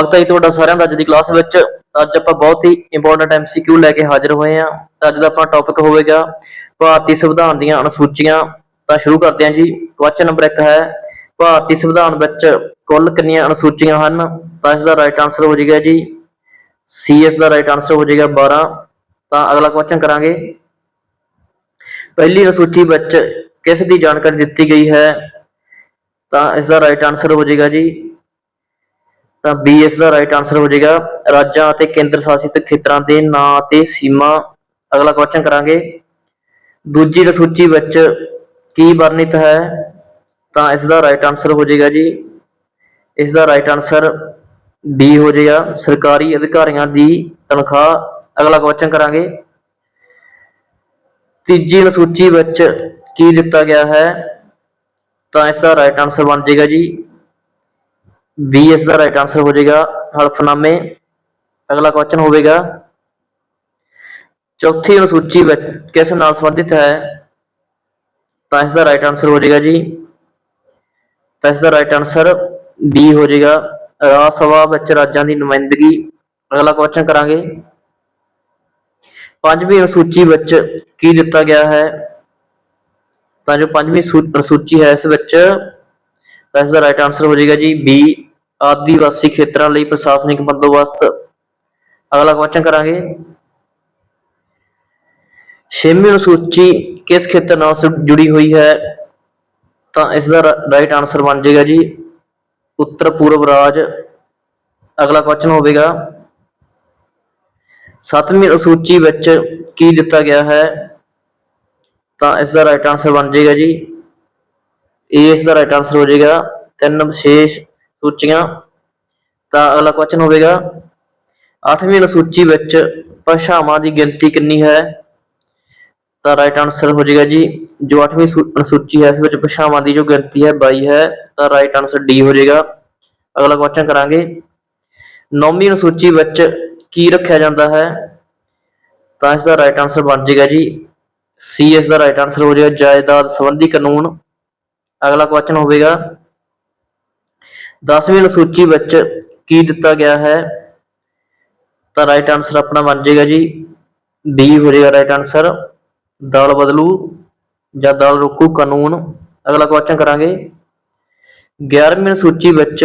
ਸਵਾਗਤ ਹੈ ਜੀ ਤੁਹਾਡਾ ਸਾਰਿਆਂ ਦਾ ਅੱਜ ਦੀ ਕਲਾਸ ਵਿੱਚ। ਅੱਜ ਆਪਾਂ ਬਹੁਤ ਹੀ ਇੰਪੋਰਟੈਂਟ ਐਮਸੀਕਿਊ ਲੈ ਕੇ ਹਾਜ਼ਰ ਹੋਏ ਹਾਂ। ਤਾਂ ਅੱਜ ਦਾ ਆਪਣਾ ਟੌਪਿਕ ਹੋਵੇਗਾ ਭਾਰਤੀ ਸੰਵਿਧਾਨ ਦੀਆਂ ਅਨੁਸੂਚੀਆਂ। ਤਾਂ ਸ਼ੁਰੂ ਕਰਦੇ ਹਾਂ ਜੀ। ਕੁਐਸਚਨ ਨੰਬਰ 1 ਹੈ, ਭਾਰਤੀ ਸੰਵਿਧਾਨ ਵਿੱਚ ਕੁੱਲ ਕਿੰਨੀਆਂ ਅਨੁਸੂਚੀਆਂ ਹਨ? ਤਾਂ ਇਸ ਦਾ ਰਾਈਟ ਆਨਸਰ ਹੋ ਜਾਏਗਾ ਜੀ। ਸੀ ਇਸ ਦਾ ਰਾਈਟ ਆਨਸਰ ਹੋ ਜਾਏਗਾ 12 ਤਾਂ ਅਗਲਾ ਕੁਐਸਚਨ ਕਰਾਂਗੇ। ਪਹਿਲੀ ਅਨੁਸੂਚੀ ਵਿੱਚ ਕਿਸ ਦੀ ਜਾਣਕਾਰੀ ਦਿੱਤੀ ਗਈ ਹੈ? ਤਾਂ ਇਸ ਦਾ ਰਾਈਟ ਆਨਸਰ ਹੋ ਜਾਏਗਾ ਜੀ। ਤਾਂ ਬੀ ਇਸ ਦਾ ਰਾਈਟ ਆਨਸਰ ਹੋ ਜਾਏਗਾ ਰਾਜਾਂ ਅਤੇ ਕੇਂਦਰ ਸ਼ਾਸਿਤ ਖੇਤਰਾਂ ਦੇ ਨਾਂ ਅਤੇ ਸੀਮਾ। ਅਗਲਾ ਕੁਐਸਚਨ ਕਰਾਂਗੇ। ਦੂਜੀ ਅਨੁਸੂਚੀ ਵਿੱਚ ਕੀ ਵਰਣਿਤ ਹੈ? ਤਾਂ ਇਸ ਦਾ ਰਾਈਟ ਆਨਸਰ ਹੋ ਜਾਏਗਾ ਜੀ। ਇਸ ਦਾ ਰਾਈਟ ਆਨਸਰ ਬੀ ਹੋ ਜਾਏਗਾ। ਸਰਕਾਰੀ ਅਧਿਕਾਰੀਆਂ ਦੀ ਤਨਖਾਹ। ਅਗਲਾ ਕੁਐਸਚਨ ਕਰਾਂਗੇ। ਤੀਜੀ ਅਨੁਸੂਚੀ ਵਿੱਚ ਕੀ ਦਿੱਤਾ ਗਿਆ ਹੈ? ਤਾਂ ਇਸ ਦਾ ਰਾਈਟ ਆਨਸਰ ਬਣ ਜਾਏਗਾ ਜੀ। ਬੀ ਇਸ ਦਾ ਰਾਈਟ ਆਨਸਰ ਹੋ ਜਾਏਗਾ ਹਲਫਨਾਮੇ ਅਗਲਾ ਕੁਐਸਚਨ ਹੋਵੇਗਾ ਚੌਥੀ ਅਨੁਸੂਚੀ ਵਿੱਚ ਕਿਸ ਨਾਲ ਸੰਬੰਧਿਤ ਹੈ ਤਾਂ ਇਸ ਦਾ ਰਾਈਟ ਆਨਸਰ ਹੋ ਜਾਏਗਾ ਜੀ ਤਾਂ ਇਸ ਦਾ ਰਾਈਟ ਆਨਸਰ ਬੀ ਹੋ ਜਾਏਗਾ ਰਾਜ ਸਭਾ ਵਿੱਚ ਰਾਜਾਂ ਦੀ ਨੁਮਾਇੰਦਗੀ ਅਗਲਾ ਕੁਐਸਚਨ ਕਰਾਂਗੇ ਪੰਜਵੀਂ ਅਨੁਸੂਚੀ ਵਿੱਚ ਕੀ ਦਿੱਤਾ ਗਿਆ ਹੈ ਤਾਂ ਜੋ ਪੰਜਵੀਂ ਸੂ- ਅਨੁਸੂਚੀ ਹੈ ਇਸ ਵਿੱਚ ਤਾਂ ਇਸ ਦਾ ਰਾਈਟ ਆਨਸਰ ਹੋ ਜਾਏਗਾ ਜੀ ਬੀ ਆਦੀਵਾਸੀ ਖੇਤਰਾਂ ਲਈ ਪ੍ਰਸ਼ਾਸਨਿਕ ਬੰਦੋਬਸਤ। ਅਗਲਾ ਕੁਐਸਚਨ ਕਰਾਂਗੇ। ਛੇਵੀਂ ਅਨੁਸੂਚੀ ਕਿਸ ਖੇਤਰ ਨਾਲ ਸ- ਜੁੜੀ ਹੋਈ ਹੈ? ਤਾਂ ਇਸ ਦਾ ਰਾਈਟ ਆਨਸਰ ਬਣ ਜਾਏਗਾ ਜੀ। ਉੱਤਰ ਪੂਰਬ ਰਾਜ। ਅਗਲਾ ਕੁਐਸਚਨ ਹੋਵੇਗਾ। ਸੱਤਵੀਂ ਅਨੁਸੂਚੀ ਵਿੱਚ ਕੀ ਦਿੱਤਾ ਗਿਆ ਹੈ? ਤਾਂ ਇਸ ਦਾ ਰਾਈਟ ਆਨਸਰ ਬਣ ਜਾਏਗਾ ਜੀ। ਇਹ ਇਸ ਦਾ ਰਾਈਟ ਆਨਸਰ ਹੋ ਜਾਏਗਾ। ਤਿੰਨ ਵਿਸ਼ੇਸ਼ ਸੂਚੀਆਂ, ਤਾਂ ਅਗਲਾ ਕੁਐਸਚਨ ਹੋਵੇਗਾ, ਅੱਠਵੀਂ ਅਨੁਸੂਚੀ ਵਿੱਚ ਭਾਸ਼ਾਵਾਂ ਦੀ ਗਿਣਤੀ ਕਿੰਨੀ ਹੈ? ਤਾਂ ਰਾਈਟ ਆਨਸਰ ਹੋ ਜਾਏਗਾ ਜੀ, ਜੋ ਅੱਠਵੀਂ ਅਨੁਸੂਚੀ ਹੈ, ਇਸ ਵਿੱਚ ਭਾਸ਼ਾਵਾਂ ਦੀ ਜੋ ਗਿਣਤੀ ਹੈ 22 ਹੈ, ਤਾਂ ਰਾਈਟ ਆਨਸਰ ਡੀ ਹੋ ਜਾਏਗਾ। ਅਗਲਾ ਕੁਐਸਚਨ ਕਰਾਂਗੇ, ਨੌਵੀਂ ਅਨੁਸੂਚੀ ਵਿੱਚ ਕੀ ਰੱਖਿਆ ਜਾਂਦਾ ਹੈ? ਤਾਂ ਇਸ ਦਾ ਰਾਈਟ ਆਨਸਰ ਬਣ ਜਾਏਗਾ ਜੀ ਸੀ ਇਸ ਦਾ ਰਾਈਟ ਆਨਸਰ ਹੋ ਜਾਏਗਾ, ਜਾਇਦਾਦ ਸੰਬੰਧੀ ਕਾਨੂੰਨ। ਅਗਲਾ ਕੁਐਸਚਨ ਹੋਵੇਗਾ 10ਵੀਂ ਅਨੁਸੂਚੀ ਵਿੱਚ ਕੀ ਦਿੱਤਾ ਗਿਆ ਹੈ? ਤਾਂ ਰਾਈਟ ਆਨਸਰ ਆਪਣਾ ਬਣ ਜਾਏਗਾ ਜੀ। ਬੀ ਹੋ ਜਾਏਗਾ ਰਾਈਟ ਆਨਸਰ ਦਲ ਬਦਲੂ ਜਾਂ ਦਲ ਰੋਕੂ ਕਾਨੂੰਨ। ਅਗਲਾ ਕੁਐਸਚਨ ਕਰਾਂਗੇ। 11ਵੀਂ ਅਨੁਸੂਚੀ ਵਿੱਚ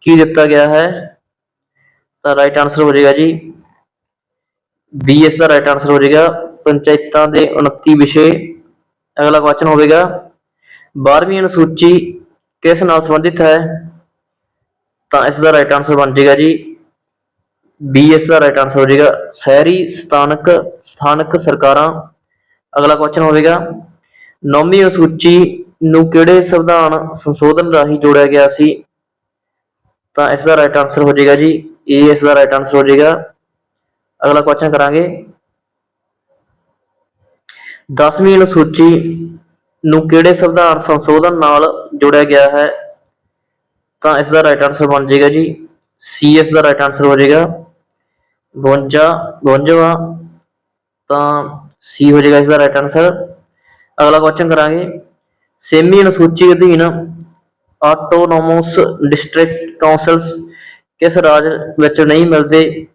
ਕੀ ਦਿੱਤਾ ਗਿਆ ਹੈ? ਤਾਂ ਰਾਈਟ ਆਨਸਰ ਹੋ ਜਾਏਗਾ ਜੀ। ਬੀ ਇਸ ਦਾ ਰਾਈਟ ਆਨਸਰ ਹੋ ਜਾਏਗਾ। ਪੰਚਾਇਤਾਂ ਦੇ 29 ਵਿਸ਼ੇ। ਅਗਲਾ ਕੁਐਸਚਨ ਹੋਵੇਗਾ। 12ਵੀਂ ਅਨੁਸੂਚੀ ਕਿਸ ਨਾਲ ਸੰਬੰਧਿਤ ਹੈ? ਤਾਂ ਇਸ ਦਾ ਰਾਈਟ ਆਨਸਰ ਬਣ ਜਾਏਗਾ ਜੀ। ਬੀ ਇਸ ਦਾ ਰਾਈਟ ਆਨਸਰ ਹੋ ਜਾਏਗਾ। ਸ਼ਹਿਰੀ ਸਥਾਨਕ ਸਥਾਨਕ ਸਰਕਾਰਾਂ। ਅਗਲਾ ਕੁਐਸਚਨ ਹੋਵੇਗਾ, ਨੌਵੀਂ ਅਨੁਸੂਚੀ ਨੂੰ ਕਿਹੜੇ ਸੰਵਿਧਾਨ, ਸੰਸ਼ੋਧਨ ਰਾਹੀਂ ਜੋੜਿਆ ਗਿਆ ਸੀ? ਤਾਂ ਇਸ ਦਾ ਰਾਈਟ ਆਨਸਰ ਹੋ ਜਾਏਗਾ ਜੀ। ਏ ਇਸ ਦਾ ਰਾਈਟ ਆਨਸਰ ਹੋ ਜਾਏਗਾ। ਅਗਲਾ ਕੁਐਸਚਨ ਕਰਾਂਗੇ। 10ਵੀਂ ਅਨੁਸੂਚੀ ਨੂੰ ਕਿਹੜੇ ਸੰਵਿਧਾਨ, ਸੰਸ਼ੋਧਨ ਨਾਲ ਜੋੜਿਆ ਗਿਆ ਹੈ? ਤਾਂ ਇਸ ਦਾ ਰਾਈਟ ਆਨਸਰ ਬਣ ਜਾਏਗਾ ਜੀ। ਸੀ ਇਸ ਦਾ ਰਾਈਟ ਆਨਸਰ ਹੋ ਜਾਏਗਾ। 52 52ਵਾਂ ਤਾਂ ਸੀ ਹੋ ਜਾਏਗਾ ਇਸ ਦਾ ਰਾਈਟ ਆਨਸਰ ਅਗਲਾ ਕੁਐਸਚਨ ਕਰਾਂਗੇ। ਸੇਮੀ ਅਨੁਸੂਚੀ ਅਧੀਨ ਆਟੋਨੋਮਸ ਡਿਸਟ੍ਰਿਕਟ ਕਾਉਂਸਲਸ ਕਿਸ ਰਾਜ ਵਿੱਚ ਨਹੀਂ ਮਿਲਦੇ?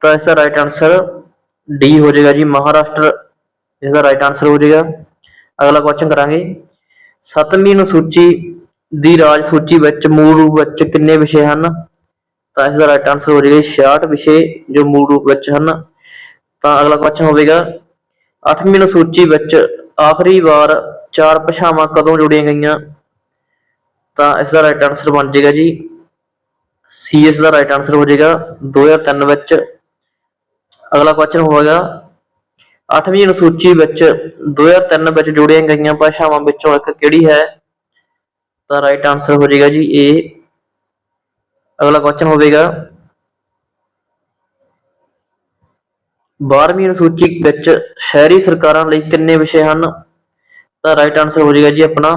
ਤਾਂ ਇਸ ਦਾ ਰਾਈਟ ਆਨਸਰ ਡੀ ਹੋ ਜਾਏਗਾ ਜੀ, ਮਹਾਰਾਸ਼ਟਰ। ਇਸ ਦਾ ਰਾਈਟ ਆਨਸਰ ਹੋ ਜਾਏਗਾ। ਅਗਲਾ ਕੁਐਸਚਨ ਕਰਾਂਗੇ। ਸੱਤਵੀਂ ਅਨੁਸੂਚੀ ਦੀ ਰਾਜ ਸੂਚੀ ਵਿੱਚ ਮੂਲ ਰੂਪ ਵਿੱਚ ਕਿੰਨੇ ਵਿਸ਼ੇ ਹਨ? ਤਾਂ ਇਸ ਦਾ ਰਾਈਟ ਆਨਸਰ ਹੋ ਜਾਏਗਾ 66 ਵਿਸ਼ੇ ਜੋ ਮੂਲ ਰੂਪ ਵਿੱਚ ਹਨ। ਤਾਂ ਅਗਲਾ ਕੁਐਸਚਨ ਹੋਵੇਗਾ 8ਵੀਂ ਅਨੁਸੂਚੀ ਵਿੱਚ ਆਖਰੀ ਵਾਰ ਚਾਰ ਭਾਸ਼ਾਵਾਂ ਕਦੋਂ ਜੋੜੀਆਂ ਗਈਆਂ? ਤਾਂ ਇਸ ਦਾ ਰਾਈਟ ਆਨਸਰ ਬਣ ਜਾਏਗਾ ਜੀ ਸੀ ਇਸ ਦਾ ਰਾਈਟ ਆਨਸਰ ਹੋ ਜਾਏਗਾ 2003 ਵਿੱਚ। ਅਗਲਾ ਕੁਐਸਚਨ ਹੋਵੇਗਾ 8ਵੀਂ ਅਨੁਸੂਚੀ ਵਿੱਚ 2003 ਵਿੱਚ ਜੋੜੀਆਂ ਗਈਆਂ ਭਾਸ਼ਾਵਾਂ ਵਿੱਚੋਂ ਇੱਕ ਕਿਹੜੀ ਹੈ? ਤਾਂ ਰਾਈਟ ਆਨਸਰ ਹੋ ਜਾਏਗਾ ਜੀ ਏ ਅਗਲਾ ਕੁਐਸਚਨ ਹੋਵੇਗਾ। 12ਵੀਂ ਅਨੁਸੂਚੀ ਵਿੱਚ ਸ਼ਹਿਰੀ ਸਰਕਾਰਾਂ ਲਈ ਕਿੰਨੇ ਵਿਸ਼ੇ ਹਨ? ਤਾਂ ਰਾਈਟ ਆਨਸਰ ਹੋ ਜਾਏਗਾ ਜੀ ਆਪਣਾ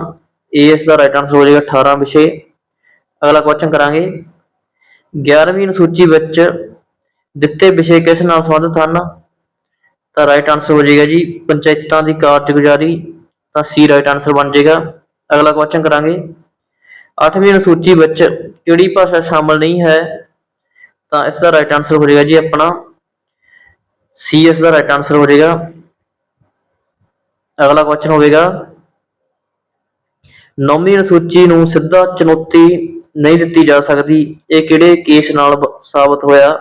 ਏ ਇਸ ਦਾ ਰਾਈਟ ਆਨਸਰ ਹੋ ਜਾਏਗਾ 18 ਵਿਸ਼ੇ। ਅਗਲਾ ਕੁਐਸਚਨ ਕਰਾਂਗੇ। 11ਵੀਂ ਅਨੁਸੂਚੀ ਵਿੱਚ ਦਿੱਤੇ ਵਿਸ਼ੇ ਕਿਸ ਨਾਲ ਸੰਬੰਧਿਤ ਹਨ? ਤਾਂ ਰਾਈਟ ਆਨਸਰ ਹੋ ਜਾਏਗਾ ਜੀ ਪੰਚਾਇਤਾਂ ਦੀ ਕਾਰਜਗੁਜ਼ਾਰੀ। ਤਾਂ ਸੀ ਰਾਈਟ ਆਨਸਰ ਬਣ ਜਾਏਗਾ। ਅਗਲਾ ਕੁਐਸਚਨ ਕਰਾਂਗੇ। 8ਵੀਂ ਅਨੁਸੂਚੀ ਵਿੱਚ ਕਿਹੜੀ ਭਾਸ਼ਾ ਸ਼ਾਮਲ ਨਹੀਂ ਹੈ? ਤਾਂ ਇਸ ਦਾ ਰਾਈਟ ਆਨਸਰ ਹੋ ਜਾਏਗਾ ਜੀ ਆਪਣਾ ਸੀ ਇਸ ਦਾ ਰਾਈਟ ਆਨਸਰ ਹੋ ਜਾਏਗਾ। ਅਗਲਾ ਕੁਐਸਚਨ ਹੋਵੇਗਾ। ਨੌਵੀਂ ਅਨੁਸੂਚੀ ਨੂੰ ਸਿੱਧਾ ਚੁਣੌਤੀ ਨਹੀਂ ਦਿੱਤੀ ਜਾ ਸਕਦੀ। ਇਹ ਕਿਹੜੇ ਕੇਸ ਨਾਲ ਸਾਬਤ ਹੋਇਆ?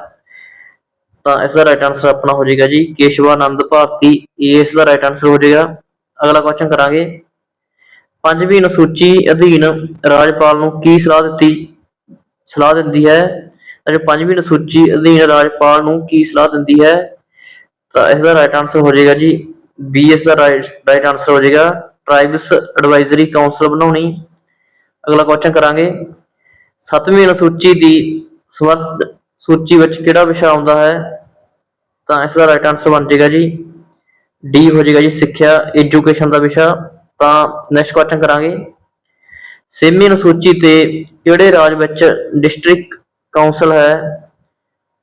ਤਾਂ ਇਸ ਦਾ ਰਾਈਟ ਆਨਸਰ ਆਪਣਾ ਹੋ ਜਾਏਗਾ ਜੀ ਕੇਸ਼ਵਾਨੰਦ ਭਾਰਤੀ। ਇਹ ਇਸ ਦਾ ਰਾਈਟ ਆਨਸਰ ਹੋ ਜਾਏਗਾ। ਅਗਲਾ ਕੁਐਸਚਨ ਕਰਾਂਗੇ। ਪੰਜਵੀਂ ਅਨੁਸੂਚੀ ਅਧੀਨ ਰਾਜਪਾਲ ਨੂੰ ਕੀ ਸਲਾਹ ਦਿੱਤੀ, ਸਲਾਹ ਦਿੰਦੀ ਹੈ? ਤਾਂ ਜੋ ਪੰਜਵੀਂ ਅਨੁਸੂਚੀ ਅਧੀਨ ਰਾਜਪਾਲ ਨੂੰ ਕੀ ਸਲਾਹ ਦਿੰਦੀ ਹੈ? ਤਾਂ ਇਸ ਦਾ ਰਾਈਟ ਆਨਸਰ ਹੋ ਜਾਏਗਾ ਜੀ ਬੀ ਇਸ ਦਾ ਰਾਈਟ ਆਨਸਰ ਹੋ ਜਾਏਗਾ ਟ੍ਰਾਈਬਸ ਐਡਵਾਈਜ਼ਰੀ ਕਾਉਂਸਲ ਬਣਾਉਣੀ। ਅਗਲਾ ਕੁਐਸਚਨ ਕਰਾਂਗੇ। ਸੱਤਵੀਂ ਅਨੁਸੂਚੀ ਦੀ ਸਬੰਧ ਸੂਚੀ ਵਿੱਚ ਕਿਹੜਾ ਵਿਸ਼ਾ ਆਉਂਦਾ ਹੈ? ਤਾਂ ਇਸ ਦਾ ਰਾਈਟ ਆਨਸਰ ਬਣ ਜਾਏਗਾ ਜੀ ਡੀ ਹੋ ਜਾਏਗਾ ਜੀ ਸਿੱਖਿਆ ਐਜੂਕੇਸ਼ਨ ਦਾ ਵਿਸ਼ਾ। ਤਾਂ ਨੈਕਸਟ ਕੁਐਸਚਨ ਕਰਾਂਗੇ। ਛੇਵੀਂ ਅਨੁਸੂਚੀ ਤੇ ਕਿਹੜੇ ਰਾਜ ਵਿੱਚ ਡਿਸਟ੍ਰਿਕਟ ਕਾਉਂਸਲ ਹੈ?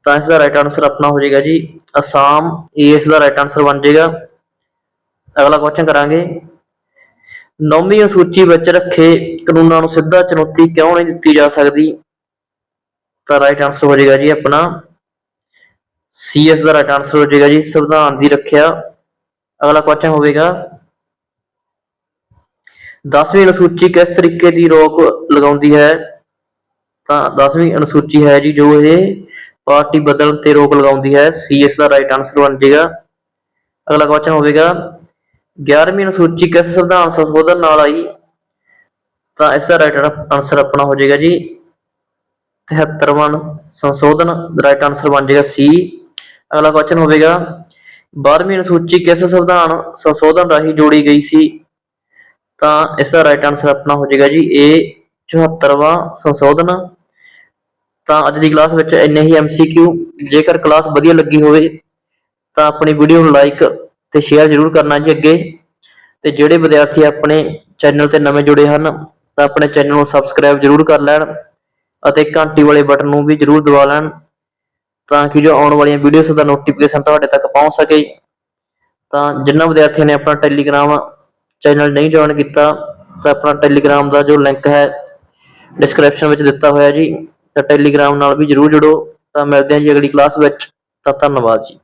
ਤਾਂ ਇਸ ਦਾ ਰਾਈਟ ਆਨਸਰ ਆਪਣਾ ਹੋ ਜਾਏਗਾ ਜੀ, ਅਸਾਮ। ਇਹ ਇਸ ਦਾ ਰਾਈਟ ਆਨਸਰ ਬਣ ਜਾਏਗਾ। ਅਗਲਾ ਕੁਐਸਚਨ ਕਰਾਂਗੇ। ਨੌਵੀਂ ਅਨੁਸੂਚੀ ਵਿੱਚ ਰੱਖੇ ਕਾਨੂੰਨਾਂ ਨੂੰ ਸਿੱਧਾ ਚੁਣੌਤੀ ਕਿਉਂ ਨਹੀਂ ਦਿੱਤੀ ਜਾ ਸਕਦੀ? ਤਾਂ ਰਾਈਟ ਆਨਸਰ ਹੋ ਜਾਏਗਾ ਜੀ ਆਪਣਾ। ਸੀ ਇਸ ਦਾ ਰਾਈਟ ਆਨਸਰ ਹੋ ਜਾਏਗਾ ਜੀ, ਸੰਵਿਧਾਨ ਦੀ ਰੱਖਿਆ। ਅਗਲਾ ਕੁਐਸਚਨ ਹੋਵੇਗਾ। 10ਵੀਂ ਅਨੁਸੂਚੀ ਕਿਸ ਤਰੀਕੇ ਦੀ ਰੋਕ ਲਗਾਉਂਦੀ ਹੈ? ਤਾਂ 10ਵੀਂ ਅਨੁਸੂਚੀ ਹੈ ਜੀ ਜੋ ਇਹ ਪਾਰਟੀ ਬਦਲਣ ਤੇ ਰੋਕ ਲਗਾਉਂਦੀ ਹੈ। ਸੀ ਇਸ ਦਾ ਰਾਈਟ ਆਨਸਰ ਬਣ ਜਾਏਗਾ। ਅਗਲਾ ਕੁਐਸਚਨ ਹੋਵੇਗਾ 11ਵੀਂ ਅਨੁਸੂਚੀ ਕਿਸ ਸੰਵਿਧਾਨ ਸੰਸ਼ੋਧਨ ਨਾਲ ਆਈ? ਤਾਂ ਇਸ ਦਾ ਰਾਈਟ ਆਨਸਰ ਆਪਣਾ ਹੋ ਜਾਏਗਾ ਜੀ। 73ਵਾਂ ਸੰਸ਼ੋਧਨ ਰਾਈਟ ਆਨਸਰ ਬਣ ਜਾਏਗਾ ਸੀ ਅਗਲਾ ਕੁਐਸਚਨ ਹੋਵੇਗਾ 12ਵੀਂ ਅਨੁਸੂਚੀ ਕਿਸ ਸੰਵਿਧਾਨ ਸੰਸ਼ੋਧਨ ਰਾਹੀਂ ਜੋੜੀ ਗਈ ਸੀ? ਤਾਂ ਇਸ ਦਾ ਰਾਈਟ ਆਨਸਰ ਆਪਣਾ ਹੋ ਜਾਏਗਾ ਜੀ ਇਹ 74ਵਾਂ ਸੰਸ਼ੋਧਨ। ਤਾਂ ਅੱਜ ਦੀ ਕਲਾਸ ਵਿੱਚ ਇੰਨੇ ਹੀ ਐਮਸੀਕਿਊ ਜੇਕਰ ਕਲਾਸ ਵਧੀਆ ਲੱਗੀ ਹੋਵੇ, ਤਾਂ ਆਪਣੀ ਵੀਡੀਓ ਨੂੰ ਲਾਈਕ ਤੇ ਸ਼ੇਅਰ ਜ਼ਰੂਰ ਕਰਨਾ ਜੀ ਅੱਗੇ। ਤੇ ਜਿਹੜੇ ਵਿਦਿਆਰਥੀ ਆਪਣੇ ਚੈਨਲ ਤੇ ਨਵੇਂ ਜੁੜੇ ਹਨ, ਤਾਂ ਆਪਣੇ ਚੈਨਲ ਨੂੰ ਸਬਸਕ੍ਰਾਈਬ ਜ਼ਰੂਰ ਕਰ ਲੈਣ ਅਤੇ ਘੰਟੀ ਵਾਲੇ ਬਟਨ ਨੂੰ ਵੀ ਜ਼ਰੂਰ ਦਬਾ ਲੈਣ, ਤਾਂ ਕਿ ਜੋ ਆਉਣ ਵਾਲੀਆਂ ਵੀਡੀਓਜ਼ ਦਾ ਨੋਟੀਫਿਕੇਸ਼ਨ ਤੁਹਾਡੇ ਤੱਕ ਪਹੁੰਚ ਸਕੇ। ਤਾਂ ਜਿਨ੍ਹਾਂ ਵਿਦਿਆਰਥੀਆਂ ਨੇ ਆਪਣਾ ਟੈਲੀਗ੍ਰਾਮ ਚੈਨਲ ਨਹੀਂ ਜੁਆਇਨ ਕੀਤਾ, ਤਾਂ ਆਪਣਾ ਟੈਲੀਗ੍ਰਾਮ ਦਾ ਜੋ ਲਿੰਕ ਹੈ ਡਿਸਕ੍ਰਿਪਸ਼ਨ ਵਿੱਚ ਦਿੱਤਾ ਹੋਇਆ ਜੀ, ਤਾਂ ਟੈਲੀਗ੍ਰਾਮ ਨਾਲ ਵੀ ਜਰੂਰ ਜੁੜੋ, ਤਾਂ ਮਿਲਦੇ ਹਾਂ ਜੀ ਅਗਲੀ ਕਲਾਸ ਵਿੱਚ, ਤਾਂ ਧੰਨਵਾਦ ਜੀ।